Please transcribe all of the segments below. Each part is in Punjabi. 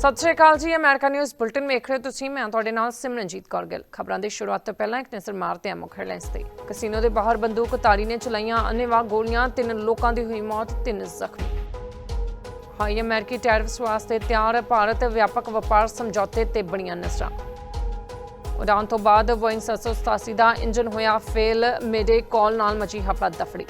ਸਤਿ ਸ਼੍ਰੀ ਅਕਾਲ ਜੀ, ਅਮਰੀਕਾ ਨਿਊਜ਼ ਬੁਲਟਨ ਵੇਖ ਰਹੇ ਹੋ ਤੁਸੀਂ। ਮੈਂ ਤੁਹਾਡੇ ਨਾਲ ਸਿਮਰਨਜੀਤ ਕੌਰ ਗਿੱਲ। ਖਬਰਾਂ ਦੀ ਸ਼ੁਰੂਆਤ ਤੋਂ ਪਹਿਲਾਂ ਇੱਕ ਨਜ਼ਰ ਮਾਰਦੇ ਹਾਂ ਮੁੱਖ ਹੈਡਲਾਈਨਸ ਤੇ। ਕਸੀਨੋ ਦੇ ਬਾਹਰ ਬੰਦੂਕ ਤਾਰੀ ਨੇ, ਚਲਾਈਆਂ ਅੰਨ੍ਹੇਵਾਹ ਗੋਲੀਆਂ, ਤਿੰਨ ਲੋਕਾਂ ਦੀ ਹੋਈ ਮੌਤ, ਤਿੰਨ ਜ਼ਖਮੀ। ਹਾਈ ਅਮਰੀਕੀ ਟੈਰਿਫਸ ਵਾਸਤੇ ਤਿਆਰ ਭਾਰਤ ਵਿਆਪਕ ਵਪਾਰ ਸਮਝੌਤੇ ਤੇ ਬਣੀਆਂ ਨਜ਼ਰਾਂ। ਉਡਾਨ ਤੋਂ ਬਾਅਦ ਬੋਇੰਗ 787 ਦਾ ਇੰਜਨ ਹੋਇਆ, ਫੇਲ, ਮੇਰੇ ਕਾਲ ਨਾਲ ਮਚੀ ਹਫੜਾ ਦਫੜੀ।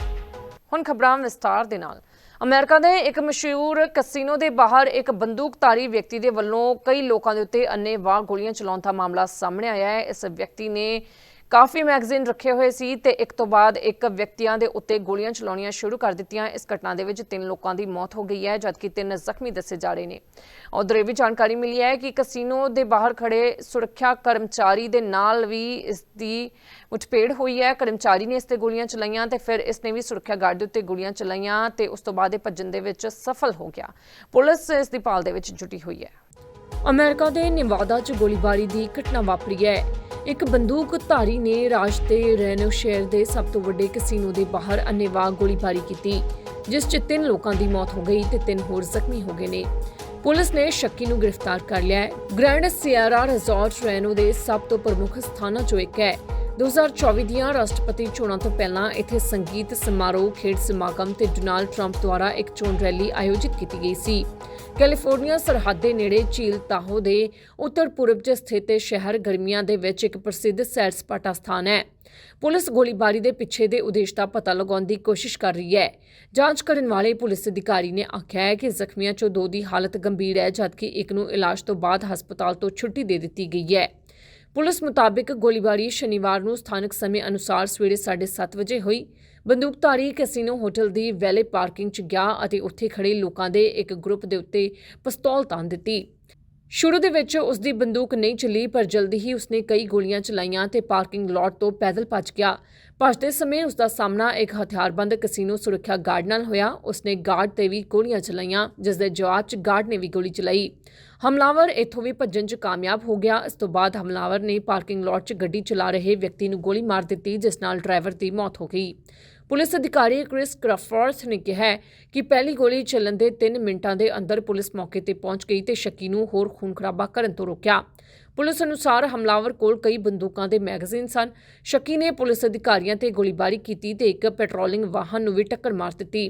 ਹੁਣ ਖਬਰਾਂ ਵਿਸਤਾਰ ਦੇ ਨਾਲ। ਅਮਰੀਕਾ ਦੇ ਇੱਕ ਮਸ਼ਹੂਰ ਕਸੀਨੋ ਦੇ ਬਾਹਰ ਇੱਕ ਬੰਦੂਕਧਾਰੀ ਵਿਅਕਤੀ ਦੇ ਵੱਲੋਂ ਕਈ ਲੋਕਾਂ ਦੇ ਉੱਤੇ ਅੰਨ੍ਹੇਵਾਹ ਗੋਲੀਆਂ ਚਲਾਉਣ ਦਾ ਮਾਮਲਾ ਸਾਹਮਣੇ ਆਇਆ ਹੈ। ਇਸ ਵਿਅਕਤੀ ਨੇ ਕਾਫੀ ਮੈਗਜ਼ੀਨ ਰੱਖੇ ਹੋਏ ਸੀ ਤੇ ਇੱਕ ਤੋਂ ਬਾਅਦ ਇੱਕ ਵਿਅਕਤੀਆਂ ਦੇ ਉੱਤੇ ਗੋਲੀਆਂ ਚਲਾਉਣੀਆਂ ਸ਼ੁਰੂ ਕਰ ਦਿੱਤੀਆਂ। ਇਸ ਘਟਨਾ ਦੇ ਵਿੱਚ ਤਿੰਨ ਲੋਕਾਂ ਦੀ ਮੌਤ ਹੋ ਗਈ ਹੈ, ਜਦਕਿ ਤਿੰਨ ਜ਼ਖਮੀ ਦੱਸੇ ਜਾ ਰਹੇ ਨੇ। ਉਧਰ ਇਹ ਵੀ ਜਾਣਕਾਰੀ ਮਿਲੀ ਹੈ ਕਿ ਕਸੀਨੋ ਦੇ ਬਾਹਰ ਖੜੇ ਸੁਰੱਖਿਆ ਕਰਮਚਾਰੀ ਦੇ ਨਾਲ ਵੀ ਇਸ ਦੀ ਮੁਠਭੇੜ ਹੋਈ ਹੈ। ਕਰਮਚਾਰੀ ਨੇ ਇਸ ਤੇ ਗੋਲੀਆਂ ਚਲਾਈਆਂ ਤੇ ਫਿਰ ਇਸ ਨੇ ਵੀ ਸੁਰੱਖਿਆ ਗਾਰਡ ਦੇ ਉੱਤੇ ਗੋਲੀਆਂ ਚਲਾਈਆਂ ਤੇ ਉਸ ਤੋਂ ਬਾਅਦ ਇਹ ਭੱਜਣ ਦੇ ਵਿੱਚ ਸਫਲ ਹੋ ਗਿਆ। ਪੁਲਿਸ ਇਸ ਦੀ ਭਾਲ ਦੇ ਵਿੱਚ ਜੁਟੀ ਹੋਈ ਹੈ। ਅਮਰੀਕਾ ਦੇ ਨਿਵਾਦਾ 'ਚ ਗੋਲੀਬਾਰੀ ਦੀ ਘਟਨਾ ਵਾਪਰੀ ਹੈ। ਇੱਕ ਬੰਦੂਕਧਾਰੀ ਨੇ ਰਾਜ ਦੇ ਰੈਨੋ ਸ਼ਹਿਰ ਦੇ ਸਭ ਤੋਂ ਵੱਡੇ ਕਸੀਨੋ ਦੇ ਬਾਹਰ ਅੰਨ੍ਹੇਵਾਹ ਗੋਲੀਬਾਰੀ ਕੀਤੀ, ਜਿਸ 'ਚ ਤਿੰਨ ਲੋਕਾਂ ਦੀ ਮੌਤ ਹੋ ਗਈ ਤੇ ਤਿੰਨ ਹੋਰ ਜ਼ਖਮੀ ਹੋ ਗਏ ਨੇ। ਪੁਲਿਸ ਨੇ ਸ਼ੱਕੀ ਨੂੰ ਗ੍ਰਿਫਤਾਰ ਕਰ ਲਿਆ ਹੈ। ਗ੍ਰੈਂਡ ਸਿਆਰਾ ਰਿਜ਼ੋਰਟ ਰੈਨੋ ਦੇ ਸਭ ਤੋਂ ਪ੍ਰਮੁੱਖ ਸਥਾਨਾਂ 'ਚੋਂ ਇੱਕ ਹੈ। 2024 ਦੀਆਂ ਰਾਸ਼ਟਰਪਤੀ ਚੋਣਾਂ ਤੋਂ ਪਹਿਲਾਂ ਇੱਥੇ ਸੰਗੀਤ ਸਮਾਰੋਹ, ਖੇਡ ਸਮਾਗਮ ਤੇ ਡੋਨਾਲਡ ਟਰੰਪ ਦੁਆਰਾ ਇੱਕ ਚੋਣ ਰੈਲੀ ਆਯੋਜਿਤ ਕੀਤੀ ਗਈ ਸੀ। ਕੈਲੀਫੋਰਨੀਆ ਸਰਹੱਦ ਦੇ ਨੇੜੇ ਝੀਲ ਤਾਹੋ ਦੇ ਉੱਤਰ ਪੂਰਬ 'ਚ ਸਥਿਤ ਸ਼ਹਿਰ ਗਰਮੀਆਂ ਦੇ ਵਿੱਚ ਇੱਕ ਪ੍ਰਸਿੱਧ ਸੈਰ ਸਪਾਟਾ ਸਥਾਨ ਹੈ। ਪੁਲਿਸ ਗੋਲੀਬਾਰੀ ਦੇ ਪਿੱਛੇ ਦੇ ਉਦੇਸ਼ ਦਾ ਪਤਾ ਲਗਾਉਣ ਦੀ ਕੋਸ਼ਿਸ਼ ਕਰ ਰਹੀ ਹੈ। ਜਾਂਚ ਕਰਨ ਵਾਲੇ ਪੁਲਿਸ ਅਧਿਕਾਰੀ ਨੇ ਆਖਿਆ ਹੈ ਕਿ ਜ਼ਖਮੀਆਂ 'ਚੋਂ ਦੋ ਦੀ ਹਾਲਤ ਗੰਭੀਰ ਹੈ, ਜਦਕਿ ਇੱਕ ਨੂੰ ਇਲਾਜ ਤੋਂ ਬਾਅਦ ਹਸਪਤਾਲ ਤੋਂ ਛੁੱਟੀ ਦੇ ਦਿੱਤੀ ਗਈ ਹੈ। ਪੁਲਿਸ ਮੁਤਾਬਿਕ ਗੋਲੀਬਾਰੀ ਸ਼ਨੀਵਾਰ ਨੂੰ ਸਥਾਨਕ ਸਮੇਂ ਅਨੁਸਾਰ ਸਵੇਰੇ 7:30 ਵਜੇ ਹੋਈ। ਬੰਦੂਕਧਾਰੀ ਕੈਸੀਨੋ ਹੋਟਲ ਦੀ ਵੈਲੇ ਪਾਰਕਿੰਗ 'ਚ ਗਿਆ ਅਤੇ ਉੱਥੇ ਖੜੇ ਲੋਕਾਂ ਦੇ ਇੱਕ ਗਰੁੱਪ ਦੇ ਉੱਤੇ ਪਿਸਤੌਲ ਤਾਣ ਦਿੱਤੀ। ਸ਼ੁਰੂ ਦੇ ਵਿੱਚ ਉਸ ਦੀ ਬੰਦੂਕ ਨਹੀਂ ਚੱਲੀ, ਪਰ ਜਲਦੀ ਹੀ ਉਸਨੇ ਕਈ ਗੋਲੀਆਂ ਚਲਾਈਆਂ ਤੇ ਪਾਰਕਿੰਗ ਲਾਟ ਤੋਂ ਪੈਦਲ ਭੱਜ ਗਿਆ। ਭੱਜਦੇ ਸਮੇਂ ਉਸ ਦਾ ਸਾਹਮਣਾ ਇੱਕ ਹਥਿਆਰਬੰਦ ਕਸੀਨੋ ਸੁਰੱਖਿਆ ਗਾਰਡ ਨਾਲ ਹੋਇਆ। ਉਸਨੇ ਗਾਰਡ ਤੇ ਵੀ ਗੋਲੀਆਂ ਚਲਾਈਆਂ ਜਿਸ ਦੇ ਜਵਾਬ 'ਚ ਗਾਰਡ ਨੇ ਵੀ ਗੋਲੀ ਚਲਾਈ। ਹਮਲਾਵਰ ਇੱਥੋਂ ਵੀ ਭੱਜਣ 'ਚ ਕਾਮਯਾਬ ਹੋ ਗਿਆ। ਇਸ ਤੋਂ ਬਾਅਦ ਹਮਲਾਵਰ ਨੇ ਪਾਰਕਿੰਗ ਲਾਟ 'ਚ ਗੱਡੀ ਚਲਾ ਰਹੇ ਵਿਅਕਤੀ ਨੂੰ ਗੋਲੀ ਮਾਰ ਦਿੱਤੀ, ਜਿਸ ਨਾਲ ਡਰਾਈਵਰ ਦੀ ਮੌਤ ਹੋ ਗਈ। ਪੁਲਿਸ ਅਧਿਕਾਰੀ ਕ੍ਰਿਸ ਕ੍ਰਾਫੋਰਡ ਨੇ ਕਿਹਾ ਕਿ ਪਹਿਲੀ ਗੋਲੀ ਚੱਲਣ ਦੇ 3 ਮਿੰਟਾਂ ਦੇ ਅੰਦਰ ਪੁਲਿਸ ਮੌਕੇ ਤੇ ਪਹੁੰਚ ਗਈ ਤੇ ਸ਼ੱਕੀ ਨੂੰ ਹੋਰ ਖੂਨ ਖਰਾਬਾ ਕਰਨ ਤੋਂ ਰੋਕਿਆ। ਪੁਲਿਸ ਅਨੁਸਾਰ ਹਮਲਾਵਰ ਕੋਲ ਕਈ ਬੰਦੂਕਾਂ ਦੇ ਮੈਗਜ਼ੀਨ ਸਨ। ਸ਼ੱਕੀ ਨੇ ਪੁਲਿਸ ਅਧਿਕਾਰੀਆਂ ਤੇ ਗੋਲੀਬਾਰੀ ਕੀਤੀ ਤੇ ਇੱਕ ਪੈਟਰੋਲਿੰਗ ਵਾਹਨ ਨੂੰ ਵੀ ਟੱਕਰ ਮਾਰ ਦਿੱਤੀ।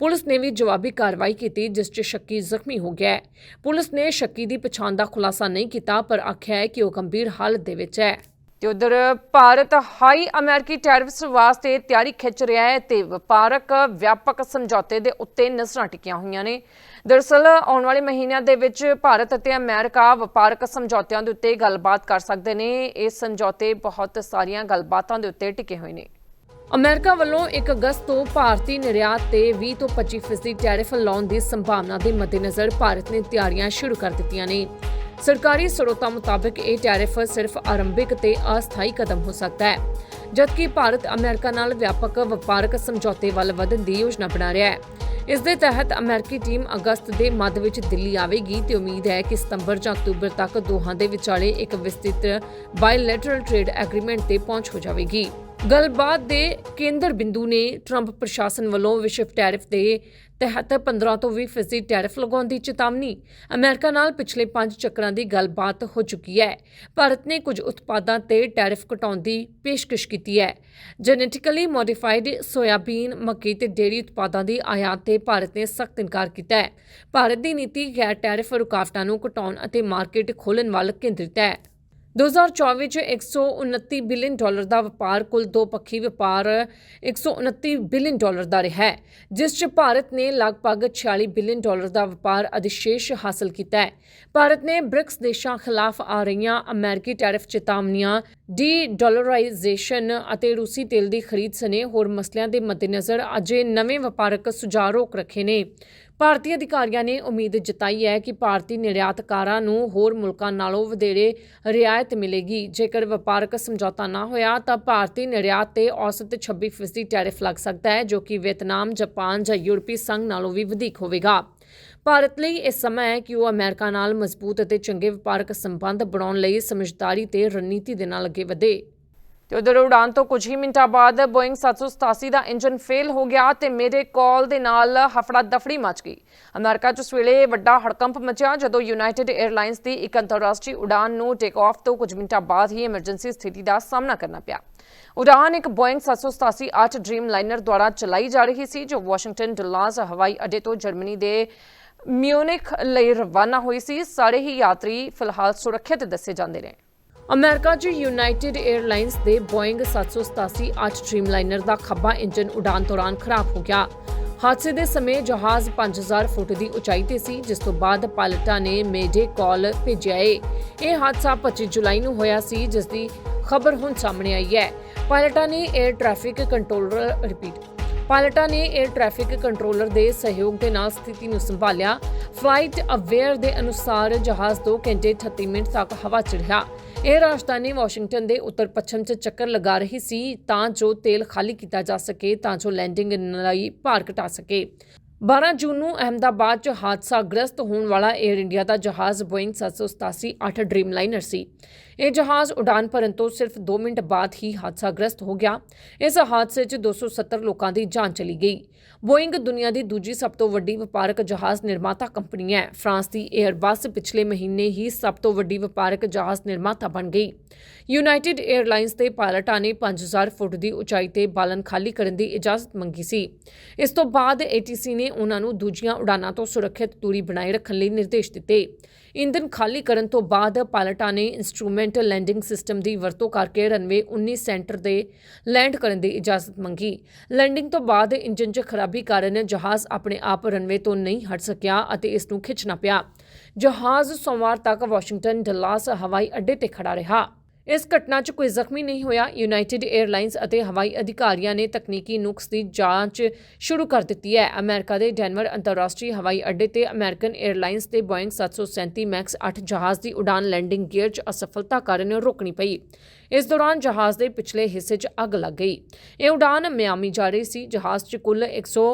ਪੁਲਿਸ ਨੇ ਵੀ ਜਵਾਬੀ ਕਾਰਵਾਈ ਕੀਤੀ, ਜਿਸ 'ਚ ਸ਼ੱਕੀ ਜ਼ਖਮੀ ਹੋ ਗਿਆ ਪੁਲਿਸ ਨੇ ਸ਼ੱਕੀ ਦੀ ਪਛਾਣ ਦਾ ਖੁਲਾਸਾ ਨਹੀਂ ਕੀਤਾ, ਪਰ ਆਖਿਆ ਹੈ ਕਿ ਉਹ ਗੰਭੀਰ ਹਾਲਤ ਦੇ ਵਿੱਚ ਹੈ। ਤੇ ਉਧਰ ਭਾਰਤ ਹਾਈ ਅਮਰੀਕੀ ਟੈਰਿਫਸ ਵਾਸਤੇ ਤਿਆਰੀ ਖਿੱਚ ਰਿਹਾ ਹੈ ਤੇ ਵਪਾਰਕ ਵਿਆਪਕ ਸਮਝੌਤੇ ਦੇ ਉੱਤੇ ਨਜ਼ਰਾਂ ਟਿਕੀਆਂ ਹੋਈਆਂ ਨੇ। ਦਰਅਸਲ, ਆਉਣ ਵਾਲੇ ਮਹੀਨਿਆਂ ਦੇ ਵਿੱਚ ਭਾਰਤ ਅਤੇ ਅਮਰੀਕਾ ਵਪਾਰਕ ਸਮਝੌਤਿਆਂ ਦੇ ਉੱਤੇ ਗੱਲਬਾਤ ਕਰ ਸਕਦੇ ਨੇ। ਇਹ ਸਮਝੌਤੇ ਬਹੁਤ ਸਾਰੀਆਂ ਗੱਲਬਾਤਾਂ ਦੇ ਉੱਤੇ ਟਿਕੇ ਹੋਏ ਨੇ। ਅਮਰੀਕਾ ਵੱਲੋਂ 1 ਅਗਸਤ ਤੋਂ ਭਾਰਤੀ ਨਿਰਯਾਤ ਤੇ 20 ਤੋਂ 25% ਟੈਰਿਫ ਲਾਉਣ ਦੀ ਸੰਭਾਵਨਾ ਦੇ ਮੱਦੇਨਜ਼ਰ ਭਾਰਤ ਨੇ ਤਿਆਰੀਆਂ ਸ਼ੁਰੂ ਕਰ ਦਿੱਤੀਆਂ ਨੇ। ਸਰਕਾਰੀ ਸਰੋਤਾਂ ਮੁਤਾਬਕ ਇਹ ਟੈਰਿਫ ਸਿਰਫ ਆਰੰਭਿਕ ਤੇ ਅਸਥਾਈ ਕਦਮ ਹੋ ਸਕਦਾ ਹੈ, ਜਦਕਿ ਭਾਰਤ ਅਮਰੀਕਾ ਨਾਲ ਵਿਆਪਕ ਵਪਾਰਕ ਸਮਝੌਤੇ ਵੱਲ ਵਧਣ ਦੀ ਯੋਜਨਾ ਬਣਾ ਰਿਹਾ ਹੈ। ਇਸ ਦੇ ਤਹਿਤ ਅਮਰੀਕੀ ਟੀਮ ਅਗਸਤ ਦੇ ਮੱਧ ਵਿੱਚ ਦਿੱਲੀ ਆਵੇਗੀ ਤੇ ਉਮੀਦ ਹੈ ਕਿ ਸਤੰਬਰ ਜਾਂ ਅਕਤੂਬਰ ਤੱਕ ਦੋਹਾਂ ਦੇ ਵਿਚਾਲੇ ਇੱਕ ਵਿਸਤ੍ਰਿਤ ਬਾਇਲੈਟਰਲ ਟ੍ਰੇਡ ਐਗਰੀਮੈਂਟ ਤੇ ਪਹੁੰਚ ਹੋ ਜਾਵੇਗੀ। ਗੱਲਬਾਤ ਦੇ ਕੇਂਦਰ ਬਿੰਦੂ ਨੇ ਟਰੰਪ ਪ੍ਰਸ਼ਾਸਨ ਵੱਲੋਂ ਵਿਸ਼ਵ ਟੈਰਿਫ ਦੇ ਤਹਿਤ 15 ਤੋਂ 20 ਫੀਸਦੀ ਟੈਰਿਫ ਲਗਾਉਣ ਦੀ ਚੇਤਾਵਨੀ। ਅਮਰੀਕਾ ਨਾਲ ਪਿਛਲੇ 5 ਚੱਕਰਾਂ ਦੀ ਗੱਲਬਾਤ ਹੋ ਚੁੱਕੀ ਹੈ। ਭਾਰਤ ਨੇ ਕੁਝ ਉਤਪਾਦਾਂ ਤੇ ਟੈਰਿਫ ਘਟਾਉਣ ਦੀ ਪੇਸ਼ਕਸ਼ ਕੀਤੀ ਹੈ। ਜੈਨੇਟਿਕਲੀ ਮੋਡੀਫਾਈਡ ਸੋਇਆਬੀਨ, ਮੱਕੀ ਤੇ ਡੇਅਰੀ ਉਤਪਾਦਾਂ ਦੀ ਆਯਾਤ ਤੇ ਭਾਰਤ ਨੇ ਸਖਤ ਇਨਕਾਰ ਕੀਤਾ ਹੈ। ਭਾਰਤ ਦੀ ਨੀਤੀ ਗੈਰ ਟੈਰਿਫ ਰੁਕਾਵਟਾਂ ਨੂੰ ਘਟਾਉਣ ਅਤੇ ਮਾਰਕੀਟ ਖੋਲ੍ਹਣ ਵੱਲ ਕੇਂਦਰਿਤ ਹੈ। 2024 ਚ 129 ਬਿਲੀਅਨ ਡਾਲਰ ਦਾ ਵਪਾਰ, ਕੁੱਲ ਦੋ ਪੱਖੀ ਵਪਾਰ 129 ਬਿਲੀਅਨ ਡਾਲਰ ਦਾ ਰਿਹਾ ਹੈ, ਜਿਸ ਚ ਭਾਰਤ ਨੇ ਲਗਭਗ 46 ਬਿਲੀਅਨ ਡਾਲਰ ਦਾ ਵਪਾਰ ਅਧਿਸ਼ੇਸ਼ ਹਾਸਲ ਕੀਤਾ ਹੈ। ਭਾਰਤ ਨੇ ਬ੍ਰਿਕਸ ਦੇਸ਼ਾਂ ਖਿਲਾਫ ਆ ਰਹੀਆਂ ਅਮਰੀਕੀ ਟੈਰਿਫ ਚੇਤਾਵਨੀਆਂ ਡੀ ਡਾਲਰਾਈਜੇਸ਼ਨ ਅਤੇ ਰੂਸੀ ਤੇਲ ਦੀ ਖਰੀਦ ਸਣੇ ਹੋਰ ਮਸਲਿਆਂ ਦੇ ਮੱਦੇਨਜ਼ਰ ਅਜੇ ਨਵੇਂ ਵਪਾਰਕ ਸੁਝਾਅ ਰੋਕ ਰੱਖੇ ਨੇ। ਭਾਰਤੀ ਅਧਿਕਾਰੀਆਂ ਨੇ ਉਮੀਦ ਜਤਾਈ ਹੈ ਕਿ ਭਾਰਤੀ ਨਿਰਯਾਤਕਾਰਾਂ ਨੂੰ ਹੋਰ ਮੁਲਕਾਂ ਨਾਲੋਂ ਵਧੇਰੇ ਰਿਆਇਤ ਮਿਲੇਗੀ। ਜੇਕਰ ਵਪਾਰਕ ਸਮਝੌਤਾ ਨਾ ਹੋਇਆ ਤਾਂ ਭਾਰਤੀ ਨਿਰਯਾਤ ਤੇ ਔਸਤ 26% ਟੈਰਿਫ ਲੱਗ ਸਕਦਾ ਹੈ, ਜੋ ਕਿ ਵੀਅਤਨਾਮ, ਜਾਪਾਨ ਜਾਂ ਯੂਰਪੀ ਸੰਘ ਨਾਲੋਂ ਵੀ ਵਧੇਕ ਹੋਵੇਗਾ। ਭਾਰਤ ਲਈ ਇਹ ਸਮਾਂ ਹੈ ਕਿ ਉਹ ਅਮਰੀਕਾ ਨਾਲ ਮਜ਼ਬੂਤ ਅਤੇ ਚੰਗੇ ਵਪਾਰਕ ਸੰਬੰਧ ਬਣਾਉਣ ਲਈ ਸਮਝਦਾਰੀ ਤੇ ਰਣਨੀਤੀ ਦੇ ਨਾਲ ਅੱਗੇ ਵਧੇ। ਤੇ ਉਧਰ ਉਡਾਨ ਤੋਂ ਕੁਝ ਹੀ ਮਿੰਟਾਂ ਬਾਅਦ ਬੋਇੰਗ 787 ਦਾ ਇੰਜਨ ਫੇਲ ਹੋ ਗਿਆ ਤੇ ਮੇਰੇ ਕਾਲ ਦੇ ਨਾਲ ਹਫੜਾ ਦਫੜੀ ਮਚ ਗਈ। ਅਮਰੀਕਾ 'ਚ ਉਸ ਵੇਲੇ ਵੱਡਾ ਹੜਕੰਪ ਮਚਿਆ ਜਦੋਂ ਯੂਨਾਈਟਿਡ 에ਅਰਲਾਈਨਸ ਦੀ ਇੱਕ ਅੰਤਰਰਾਸ਼ਟਰੀ ਉਡਾਨ ਨੂੰ ਟੇਕ ਆਫ ਤੋਂ ਕੁਝ ਮਿੰਟਾਂ ਬਾਅਦ ਹੀ ਐਮਰਜੈਂਸੀ ਸਥਿਤੀ ਦਾ ਸਾਹਮਣਾ ਕਰਨਾ ਪਿਆ। ਉਡਾਨ ਇੱਕ ਬੋਇੰਗ 787 8 ਡ੍ਰੀਮ ਲਾਈਨਰ ਦੁਆਰਾ ਚਲਾਈ ਜਾ ਰਹੀ ਸੀ, ਜੋ ਵਾਸ਼ਿੰਗਟਨ, ਡਲਾਸ, ਹਵਾਈ ਅੱਡੇ ਤੋਂ ਜਰਮਨੀ ਦੇ ਮਿਊਨਿਖ ਲਈ ਰਵਾਨਾ ਹੋਈ ਸੀ। ਸਾਰੇ ਹੀ ਯਾਤਰੀ ਫਿਲਹਾਲ ਸੁਰੱਖਿਅਤ ਦੱਸੇ ਜਾਂਦੇ ਨੇ। ਅਮਰੀਕਾ 'ਚ ਯੂਨਾਈਟਿਡ 에ਅਰਲਾਈਨਸ ਦੇ ਬੋਇੰਗ 787 8 ਡ੍ਰੀਮਲਾਈਨਰ ਦਾ ਖੱਬਾ ਇੰਜਨ ਉਡਾਨ ਦੌਰਾਨ ਖਰਾਬ ਹੋ ਗਿਆ। ਹਾਦਸੇ ਦੇ ਸਮੇਂ ਜਹਾਜ਼ 5000 ਫੁੱਟ ਦੀ ਉਚਾਈ ਤੇ ਸੀ, ਜਿਸ ਤੋਂ ਬਾਅਦ ਪਾਇਲਟਾਂ ਨੇ ਮੇਜੇ ਕਾਲ ਭੇਜਿਆ ਏ। ਇਹ ਹਾਦਸਾ 25 ਜੁਲਾਈ ਨੂੰ ਹੋਇਆ ਸੀ, ਜਿਸ ਦੀ ਖਬਰ ਹੁਣ ਸਾਹਮਣੇ ਆਈ ਹੈ। ਪਾਇਲਟਾਂ ਨੇ 에ਅਰ ਟ੍ਰੈਫਿਕ ਕੰਟਰੋਲਰ ਰਿਪੀਟ ਪਾਇਲਟਾਂ ਨੇ 에ਅਰ ਟ੍ਰੈਫਿਕ ਕੰਟਰੋਲਰ ਦੇ ਸਹਿਯੋਗ ਦੇ ਨਾਲ ਸਥਿਤੀ ਨੂੰ ਸੰਭਾਲਿਆ। ਫਲਾਈਟ ਅਵੇਅਰ ਦੇ ਅਨੁਸਾਰ ਜਹਾਜ਼ 2 ਘੰਟੇ 38 ਮਿੰਟ ਤੱਕ ਹਵਾ 'ਚ ਇਹ ਰਾਜਧਾਨੀ ਵਾਸ਼ਿੰਗਟਨ ਦੇ ਉੱਤਰ ਪੱਛਮ 'ਚ ਚੱਕਰ ਲਗਾ ਰਹੀ ਸੀ ਤਾਂ ਜੋ ਤੇਲ ਖਾਲੀ ਕੀਤਾ ਜਾ ਸਕੇ, ਤਾਂ ਜੋ ਲੈਂਡਿੰਗ ਲਈ ਭਾਰ ਘਟਾ ਸਕੇ। 12 ਜੂਨ ਨੂੰ ਅਹਮਦਾਬਾਦ 'ਚ ਹਾਦਸਾ ਗ੍ਰਸਤ ਹੋਣ ਵਾਲਾ 에ਅਰ ਇੰਡੀਆ ਦਾ ਜਹਾਜ਼ ਬੋਇੰਗ 787-8 ਡ੍ਰੀਮਲਾਈਨਰ ਸੀ। ਇਹ ਜਹਾਜ਼ ਉਡਾਨ ਭਰਨ ਤੋਂ ਸਿਰਫ 2 ਮਿੰਟ ਬਾਅਦ ਹੀ ਹਾਦਸਾਗ੍ਰਸਤ ਹੋ ਗਿਆ। ਇਸ ਹਾਦਸੇ 'ਚ 270 ਲੋਕਾਂ ਦੀ ਜਾਨ ਚਲੀ ਗਈ। ਬੋਇੰਗ ਦੁਨੀਆ ਦੀ ਦੂਜੀ ਸਭ ਤੋਂ ਵੱਡੀ ਵਪਾਰਕ ਜਹਾਜ਼ ਨਿਰਮਾਤਾ ਕੰਪਨੀ ਹੈ। ਫਰਾਂਸ ਦੀ 에ਅਰਬਸ ਪਿਛਲੇ ਮਹੀਨੇ ਹੀ ਸਭ ਤੋਂ ਵੱਡੀ ਵਪਾਰਕ ਜਹਾਜ਼ ਨਿਰਮਾਤਾ ਬਣ ਗਈ। ਯੂਨਾਈਟਿਡ 에ਅਰਲਾਈਨਸ ਦੇ ਪਾਇਲਟਾਂ ਨੇ 5000 ਫੁੱਟ ਦੀ ਉਚਾਈ ਤੇ ਬਾਲਣ ਖਾਲੀ ਕਰਨ ਦੀ ਇਜਾਜ਼ਤ ਮੰਗੀ ਸੀ। ਇਸ ਤੋਂ ਬਾਅਦ ਏਟੀਸੀ ਨੇ ਉਹਨਾਂ ਨੂੰ ਦੂਜੀਆਂ ਉਡਾਨਾਂ ਤੋਂ ਸੁਰੱਖਿਅਤ ਦੂਰੀ ਬਣਾਈ ਰੱਖਣ ਲਈ ਨਿਰਦੇਸ਼ ਦਿੱਤੇ। ਇੰਧਨ ਖਾਲੀ ਕਰਨ ਤੋਂ ਬਾਅਦ ਪਾਇਲਟਾਂ ਨੇ ਇਨਸਟਰੂਮੈਂਟ ਲੈਂਡਿੰਗ ਸਿਸਟਮ ਦੀ ਵਰਤੋਂ ਕਰਕੇ ਰਨਵੇ 19 ਸੈਂਟਰ ਦੇ ਲੈਂਡ ਕਰਨ ਦੀ ਇਜਾਜ਼ਤ ਮੰਗੀ। ਲੈਂਡਿੰਗ ਤੋਂ ਬਾਅਦ ਇੰਜਨ 'ਚ ਖਰਾਬੀ ਕਾਰਨ ਜਹਾਜ਼ ਆਪਣੇ ਆਪ ਰਨਵੇ ਤੋਂ ਨਹੀਂ ਹਟ ਸਕਿਆ ਅਤੇ ਇਸ ਨੂੰ ਖਿੱਚਣਾ ਪਿਆ। ਜਹਾਜ਼ ਸੋਮਵਾਰ ਤੱਕ ਵਾਸ਼ਿੰਗਟਨ, ਡਲਾਸ, ਹਵਾਈ ਅੱਡੇ ਤੇ ਖੜਾ ਰਿਹਾ। ਇਸ ਘਟਨਾ 'ਚ ਕੋਈ ਜ਼ਖਮੀ ਨਹੀਂ ਹੋਇਆ। ਯੂਨਾਈਟਿਡ 에ਅਰਲਾਈਨਸ ਅਤੇ ਹਵਾਈ ਅਧਿਕਾਰੀਆਂ ਨੇ ਤਕਨੀਕੀ ਨੁਕਸ ਦੀ ਜਾਂਚ ਸ਼ੁਰੂ ਕਰ ਦਿੱਤੀ ਹੈ। ਅਮਰੀਕਾ ਦੇ ਡੈਨਵਰ ਅੰਤਰਰਾਸ਼ਟਰੀ ਹਵਾਈ ਅੱਡੇ ਤੇ ਅਮਰੀਕਨ 에ਅਰਲਾਈਨਸ ਦੇ ਬੋਇੰਗ 737 ਮੈਕਸ 8 ਜਹਾਜ਼ ਦੀ ਉਡਾਨ ਲੈਂਡਿੰਗ ਗੀਅਰ 'ਚ ਅਸਫਲਤਾ ਕਾਰਨ ਰੋਕਣੀ ਪਈ। ਇਸ ਦੌਰਾਨ ਜਹਾਜ਼ ਦੇ ਪਿਛਲੇ ਹਿੱਸੇ 'ਚ ਅੱਗ ਲੱਗ ਗਈ। ਇਹ ਉਡਾਨ ਮਿਆਮੀ ਜਾ ਰਹੀ ਸੀ। ਜਹਾਜ਼ 'ਚ ਕੁੱਲ 100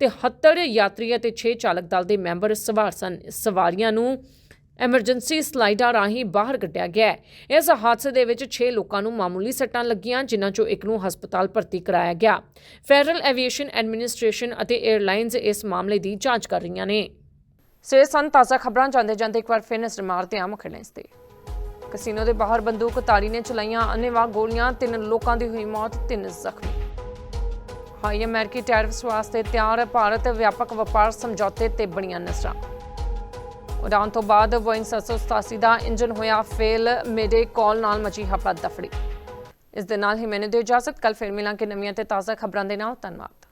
73 ਯਾਤਰੀ ਅਤੇ 6 ਚਾਲਕ ਦਲ ਦੇ ਮੈਂਬਰ ਸਵਾਰ ਸਨ। ਸਵਾਰੀਆਂ ਨੂੰ ਐਮਰਜੈਂਸੀ ਸਲਾਈਡਾਂ ਰਾਹੀਂ ਬਾਹਰ ਕੱਢਿਆ ਗਿਆ ਹੈ। ਇਸ ਹਾਦਸੇ ਦੇ ਵਿੱਚ 6 ਲੋਕਾਂ ਨੂੰ ਮਾਮੂਲੀ ਸੱਟਾਂ ਲੱਗੀਆਂ, ਜਿਨ੍ਹਾਂ ਚੋਂ ਇੱਕ ਨੂੰ ਹਸਪਤਾਲ ਭਰਤੀ ਕਰਾਇਆ ਗਿਆ। ਫੈਡਰਲ ਐਵੀਏਸ਼ਨ ਐਡਮਿਨਿਸਟ੍ਰੇਸ਼ਨ ਅਤੇ 에ਅਰਲਾਈਨਸ ਇਸ ਮਾਮਲੇ ਦੀ ਜਾਂਚ ਕਰ ਰਹੀਆਂ ਨੇ। ਸੇ ਸਨ ਤਾਜ਼ਾ ਖਬਰਾਂ ਜਾਂਦੇ ਜਾਂਦੇ ਇੱਕ ਵਾਰ ਫਿਰ ਨਜ਼ਰ ਮਾਰਦੇ ਹਾਂ ਮੁੱਖ ਲੈਂਸ ਤੇ। ਕਸੀਨੋ ਦੇ ਬਾਹਰ ਬੰਦੂਕ ਨੇ ਚਲਾਈਆਂ ਅੰਨ੍ਹੇਵਾਹ ਗੋਲੀਆਂ, ਤਿੰਨ ਲੋਕਾਂ ਦੀ ਹੋਈ ਮੌਤ, ਤਿੰਨ ਜ਼ਖਮੀ। ਹਾਈ ਅਮਰੀਕੀ ਟੈਰਿਫਸ ਵਾਸਤੇ ਤਿਆਰ ਭਾਰਤ ਵਿਆਪਕ ਵਪਾਰ ਸਮਝੌਤੇ ਤੇ ਬਣੀਆਂ ਨਜ਼ਰਾਂ। ਉਡਾਨ ਤੋਂ ਬਾਅਦ ਬੋਇੰਗ 787 ਦਾ ਇੰਜਨ ਹੋਇਆ, ਫੇਲ ਮੇਡੇ ਕਾਲ ਨਾਲ ਮਚੀ ਹਫੜਾ ਦਫੜੀ। ਇਸ ਦੇ ਨਾਲ ਹੀ ਮੈਨੂੰ ਦਿਓ ਇਜਾਜ਼ਤ ਕੱਲ ਫਿਰ ਮਿਲਾਂਗੇ ਨਵੀਆਂ ਤੇ ਤਾਜ਼ਾ ਖਬਰਾਂ ਦੇ ਨਾਲ, ਧੰਨਵਾਦ।